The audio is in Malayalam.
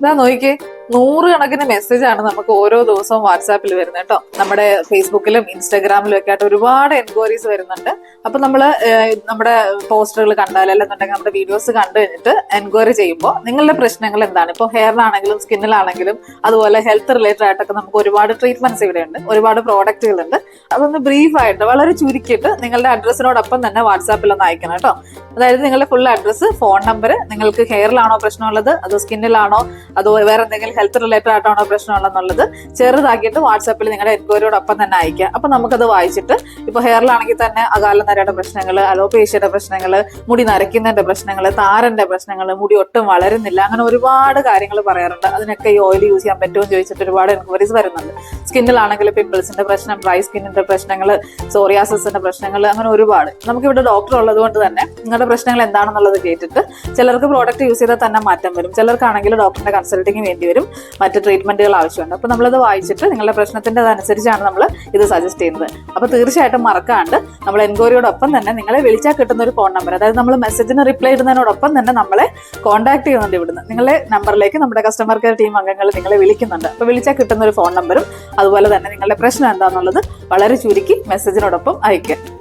ഇതാ നോക്കിക്കേ നൂറുകണക്കിന് മെസ്സേജ് ആണ് നമുക്ക് ഓരോ ദിവസവും വാട്സാപ്പിൽ വരുന്നത് കേട്ടോ. നമ്മുടെ ഫേസ്ബുക്കിലും ഇൻസ്റ്റാഗ്രാമിലും ഒക്കെ ആയിട്ട് ഒരുപാട് എൻക്വയറീസ് വരുന്നുണ്ട്. അപ്പൊ നമ്മൾ നമ്മുടെ പോസ്റ്ററുകൾ കണ്ടാൽ അല്ലെന്നുണ്ടെങ്കിൽ നമ്മുടെ വീഡിയോസ് കണ്ടു കഴിഞ്ഞിട്ട് എൻക്വയറി ചെയ്യുമ്പോൾ നിങ്ങളുടെ പ്രശ്നങ്ങൾ എന്താണ്? ഇപ്പോൾ ഹെയറിലാണെങ്കിലും സ്കിന്നിലാണെങ്കിലും അതുപോലെ ഹെൽത്ത് റിലേറ്റഡ് ആയിട്ടൊക്കെ നമുക്ക് ഒരുപാട് ട്രീറ്റ്മെന്റ്സ് ഇവിടെ ഉണ്ട് ഒരുപാട് പ്രോഡക്റ്റുകളുണ്ട്. അതൊന്ന് ബ്രീഫ് ആയിട്ട് വളരെ ചുരുക്കിയിട്ട് നിങ്ങളുടെ അഡ്രസ്സിനോടൊപ്പം തന്നെ വാട്സാപ്പിൽ ഒന്ന് അയക്കണം കേട്ടോ. അതായത് നിങ്ങളുടെ ഫുൾ അഡ്രസ്സ് ഫോൺ നമ്പർ നിങ്ങൾക്ക് ഹെയറിലാണോ പ്രശ്നമുള്ളത്? അതോ സ്കിന്നിലാണോ? അതോ വേറെ എന്തെങ്കിലും ഹെൽത്ത് റിലേറ്റഡ് ആയിട്ടാണോ പ്രശ്നമുള്ളതെന്നുള്ളത് ചെറുതാക്കിയിട്ട് വാട്സാപ്പിൽ നിങ്ങളുടെ എൻക്വയറിയോടൊപ്പം തന്നെ അയക്കുക അപ്പൊ നമുക്കത് വായിച്ചിട്ട് ഇപ്പൊ ഹെയറിലാണെങ്കിൽ തന്നെ അകാല നരയുടെ പ്രശ്നങ്ങൾ അലോപേഷ്യയുടെ പ്രശ്നങ്ങൾ മുടി നരയ്ക്കുന്നതിന്റെ പ്രശ്നങ്ങൾ താരന്റെ പ്രശ്നങ്ങൾ മുടി ഒട്ടും വളരുന്നില്ല. അങ്ങനെ ഒരുപാട് കാര്യങ്ങൾ പറയാറുണ്ട്. അതിനൊക്കെ ഈ ഓയിൽ യൂസ് ചെയ്യാൻ പറ്റുമോ എന്ന് ചോദിച്ചിട്ട് ഒരുപാട് എൻക്വയറീസ് വരുന്നുണ്ട്. സ്കിന്നിലാണെങ്കിൽ പിമ്പിൾസിന്റെ പ്രശ്നം ഡ്രൈ സ്കിന്നിന്റെ പ്രശ്നങ്ങൾ സോറിയാസിന്റെ പ്രശ്നങ്ങൾ അങ്ങനെ ഒരുപാട്. നമുക്കിവിടെ ഡോക്ടർ ഉള്ളത് കൊണ്ട് തന്നെ നിങ്ങളുടെ പ്രശ്നങ്ങൾ എന്താണെന്നുള്ളത് കേട്ടിട്ട് ചിലർക്ക് പ്രോഡക്റ്റ് യൂസ് ചെയ്താൽ തന്നെ മാറ്റം വരും. ചിലർക്കാണെങ്കിൽ ഡോക്ടറിന്റെ കൺസൾട്ടിങ് വേണ്ടി വരും. മറ്റ് ട്രീറ്റ്മെന്റുകൾ ആവശ്യമുണ്ട്. അപ്പോൾ നമ്മളത് വായിച്ചിട്ട് നിങ്ങളുടെ പ്രശ്നത്തിന്റെ അതനുസരിച്ചാണ് നമ്മൾ ഇത് സജസ്റ്റ് ചെയ്യുന്നത്. അപ്പോൾ തീർച്ചയായിട്ടും മറക്കാണ്ട് നമ്മൾ എൻക്വയറിയോടൊപ്പം തന്നെ നിങ്ങളെ വിളിച്ചാൽ കിട്ടുന്ന ഒരു ഫോൺ നമ്പർ അതായത് നമ്മൾ മെസ്സേജിന് റിപ്ലൈ ഇടുന്നതിനോടൊപ്പം തന്നെ നമ്മളെ കോൺടാക്ട് ചെയ്യുന്നുണ്ട് ഇവിടുന്ന്. നിങ്ങളെ നമ്പറിലേക്ക് നമ്മുടെ കസ്റ്റമർ കെയർ ടീം അംഗങ്ങൾ നിങ്ങളെ വിളിക്കുന്നുണ്ട്. അപ്പോൾ വിളിച്ചാൽ കിട്ടുന്ന ഒരു ഫോൺ നമ്പറും അതുപോലെ തന്നെ നിങ്ങളുടെ പ്രശ്നം എന്താണെന്നുള്ളത് വളരെ ചുരുക്കി മെസ്സേജിനോടൊപ്പം അയക്കുക